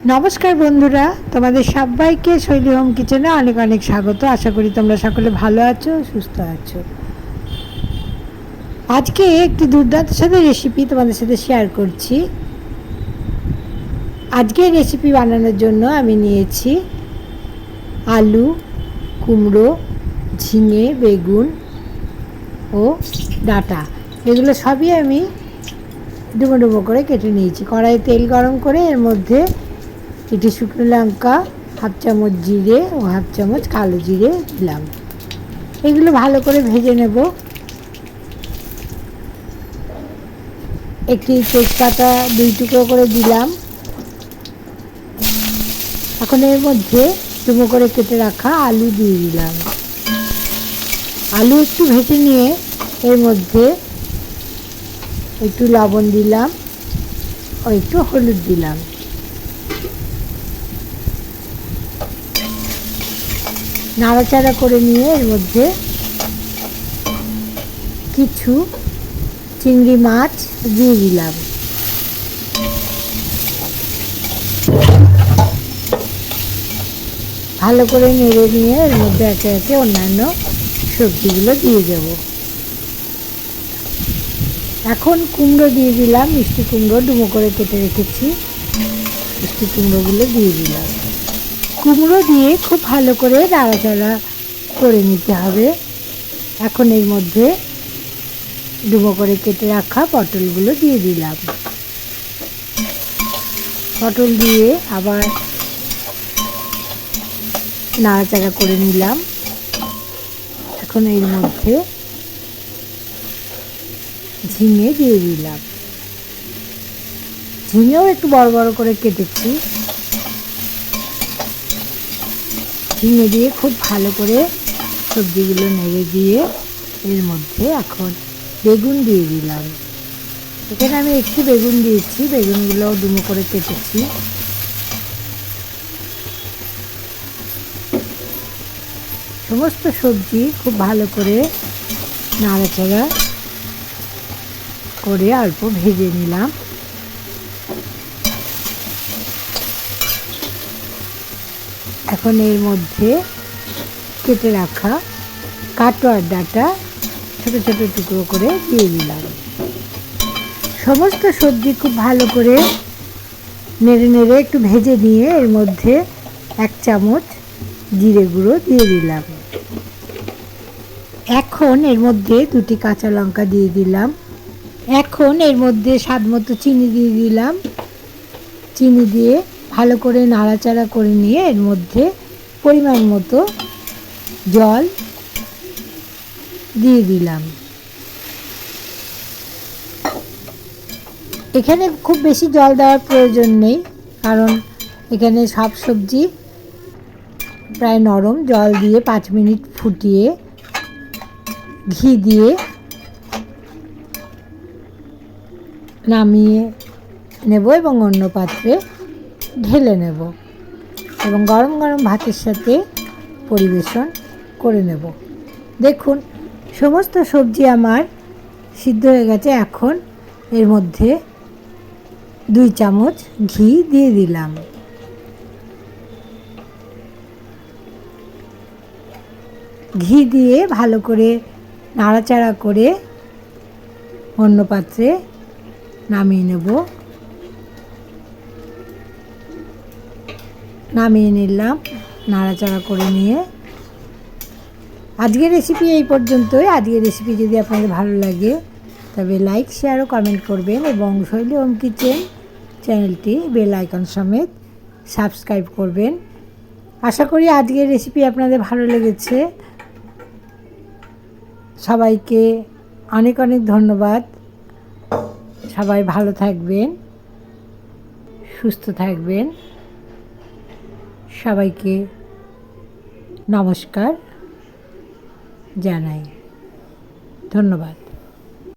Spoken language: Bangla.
নমস্কার বন্ধুরা, তোমাদের সবাইকে শৈলী হোম কিচেনে অনেক অনেক স্বাগত। আশা করি তোমরা সকলে ভালো আছো, সুস্থ আছো। আজকে একটি দুর্দান্ত সাথে রেসিপি তোমাদের সাথে শেয়ার করছি। আজকে রেসিপি বানানোর জন্য আমি নিয়েছি আলু, কুমড়ো, ঝিঙে, বেগুন ও ডাঁটা। এগুলো সবই আমি ডুবো ডুবো করে কেটে নিয়েছি। কড়াইয়ে তেল গরম করে এর মধ্যে একটি শুকনো লঙ্কা, হাফ চামচ জিরে ও হাফ চামচ কালো জিরে দিলাম। এগুলো ভালো করে ভেজে নেব। একটি তেজপাতা দুই টুকরো করে দিলাম। এখন এর মধ্যে ডুবো করে কেটে রাখা আলু দিয়ে দিলাম। আলু একটু ভেজে নিয়ে এর মধ্যে একটু লবণ দিলাম ও একটু হলুদ দিলাম। নাড়াচাড়া করে নিয়ে এর মধ্যে কিছু চিংড়ি মাছ দিয়ে দিলাম। ভালো করে নেড়ে নিয়ে এর মধ্যে একে একে অন্যান্য সবজিগুলো দিয়ে দেব। এখন কুমড়ো দিয়ে দিলাম, মিষ্টি কুমড়ো ডুমো করে কেটে রেখেছি। মিষ্টি কুমড়োগুলো দিয়ে দিলাম। কুমড়ো দিয়ে খুব ভালো করে নাড়াচাড়া করে নিতে হবে। এখন এর মধ্যে ডুবো করে কেটে রাখা পটলগুলো দিয়ে দিলাম। পটল দিয়ে আবার নাড়াচাড়া করে নিলাম। এখন এর মধ্যে ঝিঙে দিয়ে দিলাম। ঝিঙেও একটু বড় বড় করে কেটেছি। ঝিঙে দিয়ে খুব ভালো করে সবজিগুলো নেড়ে দিয়ে এর মধ্যে এখন বেগুন দিয়ে দিলাম। এখানে আমি একটি বেগুন দিয়েছি বেগুনগুলো ডুমো করে কেটেছি। সমস্ত সবজি খুব ভালো করে নাড়াচাড়া করে অল্প ভেজে নিলাম। এখন এর মধ্যে কেটে রাখা কাটোয়ার ডাটা ছোট ছোট টুকরো করে দিয়ে দিলাম। সমস্ত সবজি খুব ভালো করে নেড়ে নেড়ে একটু ভেজে নিয়ে এর মধ্যে এক চামচ জিরে গুঁড়ো দিয়ে দিলাম। এখন এর মধ্যে দুটি কাঁচা লঙ্কা দিয়ে দিলাম। এখন এর মধ্যে স্বাদ মতো চিনি দিয়ে দিলাম। চিনি দিয়ে ভালো করে নাড়াচাড়া করে নিয়ে এর মধ্যে পরিমাণ মতো জল দিয়ে দিলাম। এখানে খুব বেশি জল দেওয়ার প্রয়োজন নেই, কারণ এখানে সব সবজি প্রায় নরম জল দিয়ে পাঁচ মিনিট ফুটিয়ে ঘি দিয়ে নামিয়ে নেব এবং অন্য পাত্রে ঢেলে নেব এবং গরম গরম ভাতের সাথে পরিবেশন করে নেব। দেখুন, সমস্ত সবজি আমার সিদ্ধ হয়ে গেছে। এখন এর মধ্যে দুই চামচ ঘি দিয়ে দিলাম। ঘি দিয়ে ভালো করে নাড়াচাড়া করে অন্য পাত্রে নামিয়ে নেব। নামিয়ে নিলাম, নাড়াচাড়া করে নিয়ে। আজকের রেসিপি এই পর্যন্তই। আজকের রেসিপি যদি আপনাদের ভালো লাগে, তবে লাইক শেয়ার ও কমেন্ট করবেন এবং শৈলী হোম কিচেন চ্যানেলটি বেল আইকন সমেত সাবস্ক্রাইব করবেন। আশা করি আজকের রেসিপি আপনাদের ভালো লেগেছে। সবাইকে অনেক অনেক ধন্যবাদ। সবাই ভালো থাকবেন, সুস্থ থাকবেন। সবাইকে নমস্কার জানাই। ধন্যবাদ।